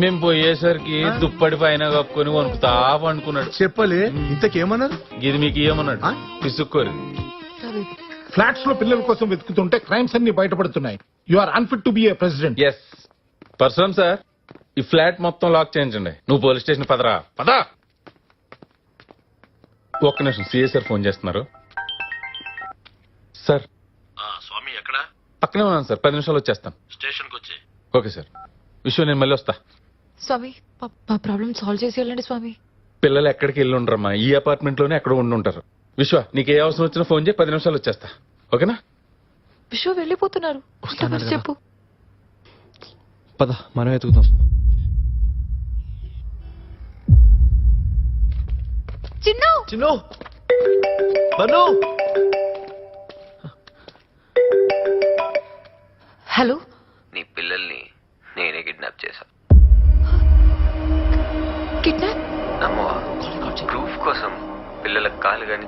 మేము పోయేసరికి దుప్పటి పైన కప్పుకొని వణుకుతా పండుకున్నాడు చెప్పలే ఇంతకేమన్నారు ఇది మీకు ఏమన్నాడు? పిసుక్కోరు ఫ్లాట్స్లో పిల్లల కోసం వెతుకుతుంటే క్రైమ్స్ అన్ని బయటపడుతున్నాయి. You are unfit to be a president as person sir ఈ ఫ్లాట్ మొత్తం లాక్ చేయించండి. నువ్వు పోలీస్ స్టేషన్ పదరా. పదా! ఒక్క నిమిషం సిఏ సార్ ఫోన్ చేస్తున్నారు. సార్. స్వామి ఎక్కడ? పక్కనే ఉన్నాను సార్. పది నిమిషాలు వచ్చేస్తాను. స్టేషన్కి వచ్చి ఓకే సార్. విషయం నేను మళ్ళీ వస్తా. స్వామి మా- ప్రాబ్లం సాల్వ్ చేసి వెళ్ళండి స్వామి. పిల్లలు ఎక్కడికి వెళ్ళి ఉండరమ్మా. ఈ అపార్ట్మెంట్లోనే ఎక్కడ ఉండి ఉంటారు. విశ్వ నీకు ఏ అవసరం వచ్చినా ఫోన్ చేయి పది నిమిషాలు వచ్చేస్తా. ఓకేనా? విశ్వ వెళ్ళిపోతున్నారు. చెప్పు. పద మనం ఎతుకుతాం చిన్ను! చిన్ను! హలో?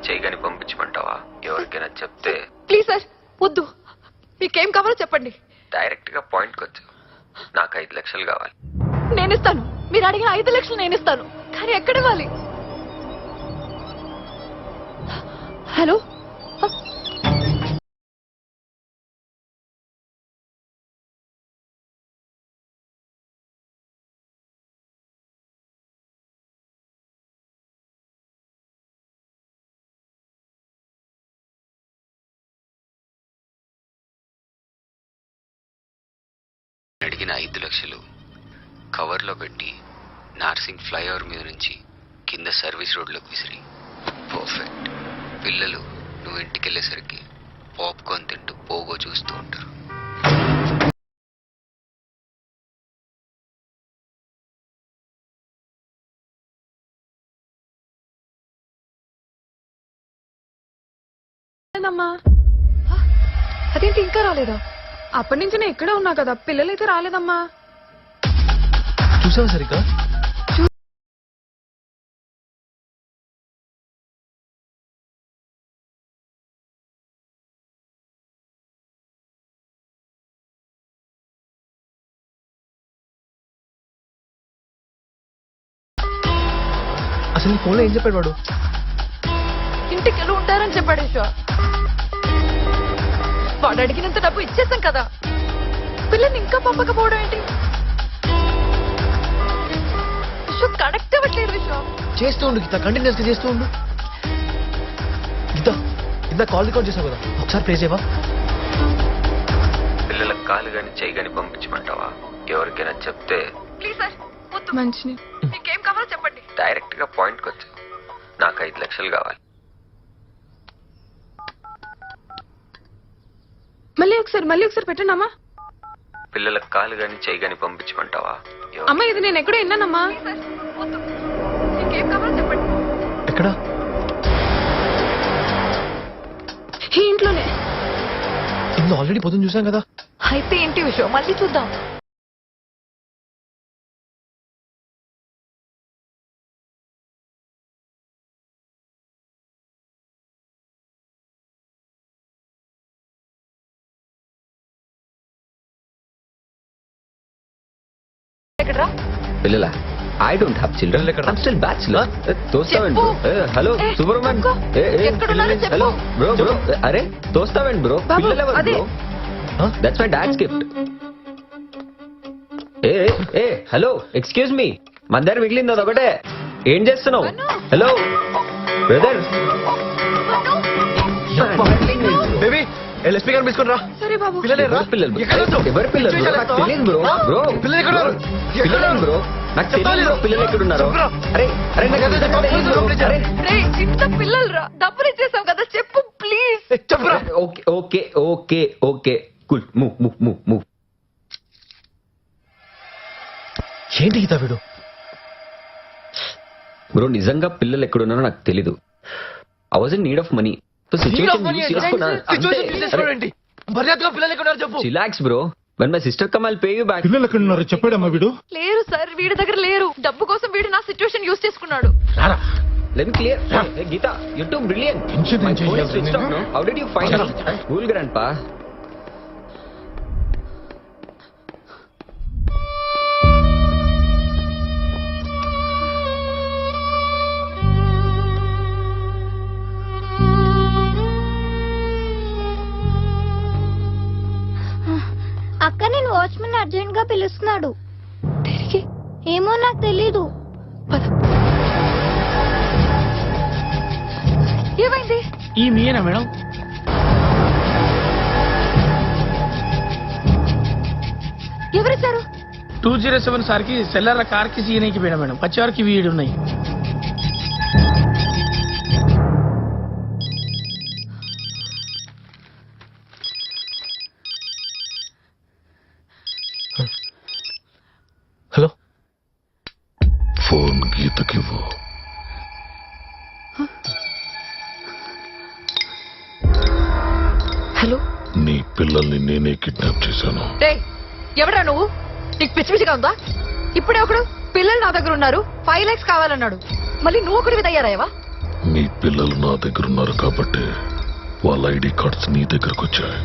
పిల్లలకు కాలు గాని చేయి గాని పంపించమంటావా? ఎవరికైనా చెప్తే ప్లీజ్ సార్ వద్దు. మీకేం కావాలో చెప్పండి. డైరెక్ట్గా పాయింట్ కొచ్చు నాకు ఐదు లక్షలు కావాలి. నేను ఇస్తాను మీరు అడిగిన ఐదు లక్షలు నేను ఇస్తాను కానీ ఎక్కడ ఇవ్వాలి? హలో? అడిగిన ఐదు లక్షలు కవర్లో పెట్టి నార్సింగ్ ఫ్లైఓవర్ మీద నుంచి కింద సర్వీస్ రోడ్లోకి విసిరి. పర్ఫెక్ట్ పిల్లలు నువ్వు ఇంటికి వెళ్ళేసరికి పాప్కార్న్ తింటూ పోగో చూస్తూ ఉంటారు. అమ్మా అదేంటి ఇంకా రాలేదా? అప్పటి నుంచి నేను ఇక్కడే ఉన్నా కదా. పిల్లలైతే రాలేదమ్మా. చూసావా సరిగ్గా? అసలు ఫోన్లో ఏం చెప్పాడు వాడు? ఇంటికి ఉంటారని చెప్పాడు విశ్వ వాడు అడిగినంత డబ్బు ఇచ్చేసాం కదా. పిల్లల్ని ఇంకా పంపకపోవడం ఏంటి? విశ్వ కనెక్ట్ అవ్వట్లేదు విశ్వ చేస్తూ ఉండు గీత కంటిన్యూస్గా చేస్తూ ఉండు. గీత ఇంత కాల్ రికార్డ్ చేసావు కదా ఒకసారి ప్లే చేయవా? పిల్లలకు కాలు గాని చేయి గాని పంపించమంటావా? ఎవరికైనా చెప్తే ప్లీజ్ సార్ మంచిని మీకేం కావాలో చెప్పండి. డైరెక్ట్గా పాయింట్ కొచ్చు నాకు ఐదు లక్షలు కావాలి. మళ్ళీ ఒకసారి మళ్ళీ ఒకసారి పెట్టండి అమ్మా. పిల్లలకు కాలు గాని చేయి గాని పంపించమంటావా? అమ్మ ఇది నేను ఎక్కడో విన్నానమ్మా. ఎక్కడ? ఈ ఇంట్లోనే. ఇందులో ఆల్రెడీ పొద్దున్న చూసాం కదా. అయితే ఏంటి విషయం? మళ్ళీ చూద్దాం. ఎక్కడ్రా? పిల్లల I don't have children? I'm still bachelor తోస్తావేంటి చెప్పు. Bro hello Subrahman. Hello bro bro అరే తోస్తావేంటి బ్రో? పిల్లలు ఎవరు. Bro? That's my dad's gift ఏ ఏ, హలో ఎక్స్క్యూజ్ మీ మన దగ్గర మిగిలింది అదొకటే. ఏం చేస్తున్నావు. హలో బ్రదర్ ఎల్ఎస్పీ గారు తీసుకుని రా. సరే బాబు. పిల్లలే రా. ఎవరి పిల్లలు? ఎవరి పిల్లలు? నాకు తెలియదు బ్రో. బ్రో పిల్లలు ఎక్కడ ఉన్నారు? పిల్లలు బ్రో. నాకు తెలియదు పిల్లలు ఎక్కడ ఉన్నారు. అరే అరే నాకు నిజంగా తెలియదు బ్రో. అరే రే ఇంత పిల్లలు రా. డబ్బులు ఇచ్చేసాం కదా చెప్పు ప్లీజ్ చెప్పురా okay okay okay okay. Cool move move move move ఏంటి గీత వీడు? బ్రో నిజంగా పిల్లలు ఎక్కడున్నారో నాకు తెలీదు. I was in need of money so situation situation తీసుకోవడం ఏంటి మర్యాదగా పిల్లలు ఎక్కడ ఉన్నారు చెప్పు. Relax bro when my sister come I'll pay you back పిల్లలు ఎక్కడ ఉన్నారు? చెప్పాడమ్మా వీడు. లేరు సార్. వీడి దగ్గర లేరు. డబ్బు కోసం వీడు నా సిచ్యువేషన్ యూజ్ చేసుకున్నాడు. రారా. Let clear Geetha you too brilliant how did you find cool grandpa అర్జెంట్గా పిలుస్తున్నాడు. ఏమో నాకు తెలీదు. ఏమైంది? ఈ మీయేనా మేడం? ఎవరిచ్చారు టూ జీరో సెవెన్ సార్కి సెల్లర్ల కార్కి సీఎన్ఐకి పోయినా మేడం. వచ్చేవారికి వీడు హలో? నీ పిల్లల్ని నేనే కిడ్నాప్ చేశాను. ఎవడా నువ్వు? నీకు పిచ్చి పిచ్చిగా ఉందా? ఇప్పుడే ఒకడు పిల్లలు నా దగ్గర ఉన్నారు ఫైవ్ లాక్స్ కావాలన్నాడు. మళ్ళీ నువ్వు ఒకటి తయారయ్యావా మీ పిల్లలు నా దగ్గర ఉన్నారు కాబట్టి వాళ్ళ ఐడి కార్డ్స్ నీ దగ్గరకు వచ్చాయి.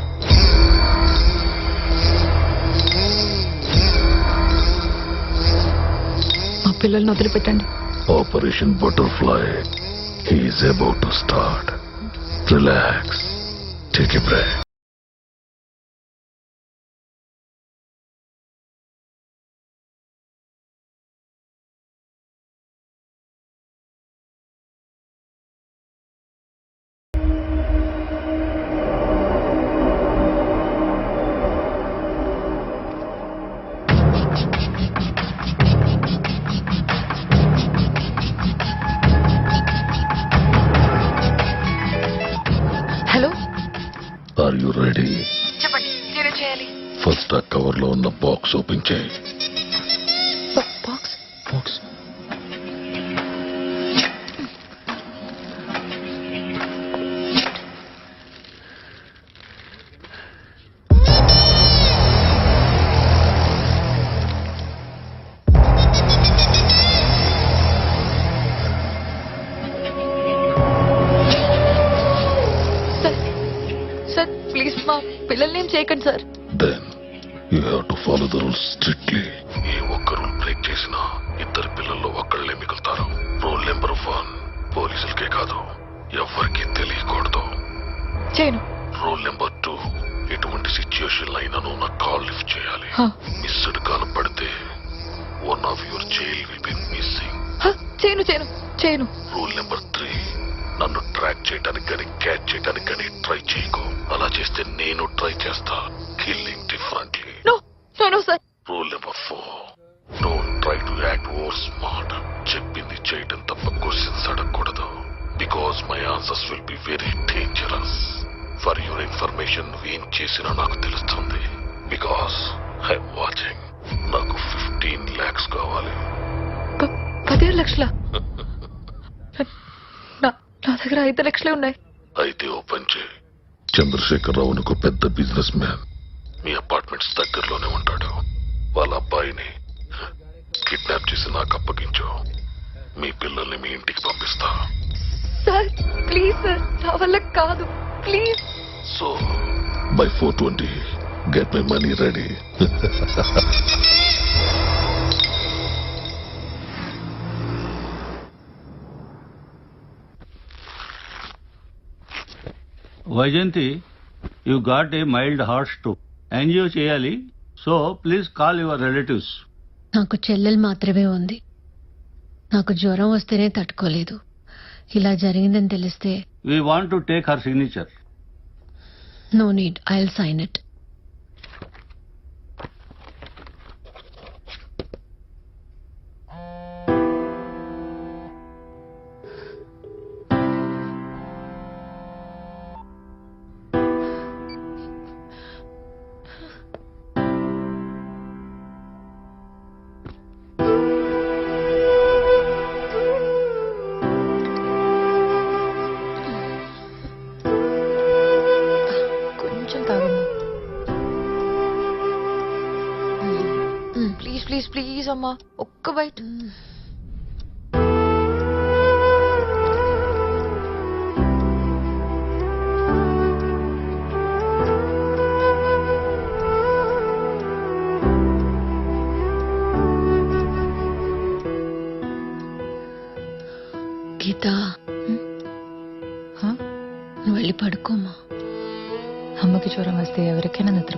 మా పిల్లల్ని వదిలిపెట్టండి. Operation butterfly he's about to start relax take a ఉన్న బాక్స్ బాక్స్ సార్ ప్లీజ్ మా పిల్లల్ని ఏం చేయకండి sir you have to follow the rules strictly ఏ ఒక్క రూల్ బ్రేక్ చేసినా ఇద్దరు పిల్లల్లో ఒక్కళ్ళే మిగులుతారు. రూల్ నెంబర్ వన్ పోలీసులకే కాదు ఎవరికి తెలియకూడదు. చేయను. రూల్ నెంబర్ టూ ఎటువంటి సిచ్యుయేషన్ అయినను నా కాల్ లిఫ్ట్ చేయాలి. మిస్డ్ కాల్ పడితే one of your child will be missing చేయను చేయను చేయను. రూల్ నెంబర్ త్రీ నన్ను ట్రాక్ చేయడానికి కానీ క్యాచ్ చేయడానికి కానీ ట్రై చేయకు. అలా చేస్తే నేను ట్రై చేస్తా. Killing differently no no no sir rule number four don't try to act over smart చెప్పింది చేయడం తప్ప క్వశ్చన్స్ అడగకూడదు. Because my answers will be very dangerous for your information నువ్వేం చేసినా నాకు తెలుస్తుంది. బికాస్ ఐ వాచింగ్ నాకు ఫిఫ్టీన్ ల్యాక్స్ కావాలి. ప- పదిహేను లక్షల. నా దగ్గర ఐదు లక్షలే ఉన్నాయి. అయితే ఓపెన్ చేయి. చంద్రశేఖర్ రావు ఒక పెద్ద బిజినెస్ మ్యాన్ మీ అపార్ట్మెంట్స్ దగ్గరలోనే ఉంటాడు. వాళ్ళ అబ్బాయిని కిడ్నాప్ చేసి నాకు అప్పగించు. మీ పిల్లల్ని మీ ఇంటికి పంపిస్తా. సార్ ప్లీజ్ సార్ నా వల్ల కాదు. Please. So by four twenty. Get my money ready. Vyjayanthi you got a mild heart stroke angio చేయాలి. So please call your relatives నాకు చెల్లెలు మాత్రమే ఉంది. నాకు జ్వరం వస్తేనే తట్టుకోలేదు. ఇలా జరిగిందని తెలిస్తే we want to take her signature no need I will sign it please అమ్మా ఒక్క బయట గీత నువ్వు వెళ్ళి పడుకోమా అమ్మకి జ్వరం వస్తే ఎవరికైనా నిద్ర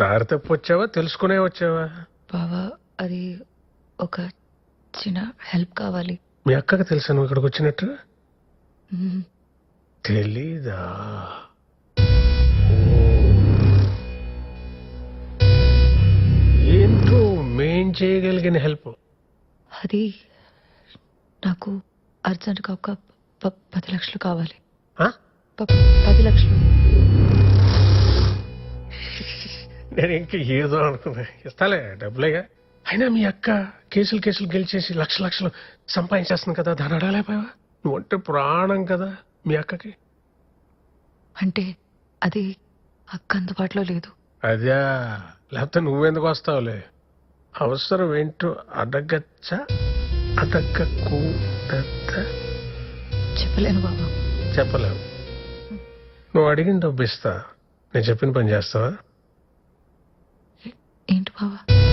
దారి తప్పు వచ్చావా తెలుసుకునే వచ్చావా? బావా అది ఒక చిన్న హెల్ప్ కావాలి. మీ అక్కకి తెలుసా నువ్వు ఇక్కడికి వచ్చినట్టు? మ్మ్. తెలీదా? ఏంటో మేం చేయగలిగిన హెల్ప్? అది నాకు అర్జెంట్గా ఒక ప- పది లక్షలు కావాలి? ప- పది లక్షలు. నేను ఇంక ఏదో అనుకున్నా. ఇస్తాలే డబ్బులేగా. అయినా మీ అక్క కేసులు కేసులు గెలిచేసి లక్ష లక్షలు సంపాదించేస్తుంది కదా దాని నువ్వు అంటే ప్రాణం కదా మీ అక్కకి. అంటే అది అక్క అందుబాటులో లేదు. అదే లేకపోతే నువ్వెందుకు వస్తావులే? అవసరం ఏంటో అడగచ్చా? అడగకూడదా చెప్పలేను బాబా. చెప్పలేవు. నువ్వు అడిగిన డబ్బు ఇస్తా. నేను చెప్పిన పని చేస్తావా? ఏంటి బావా?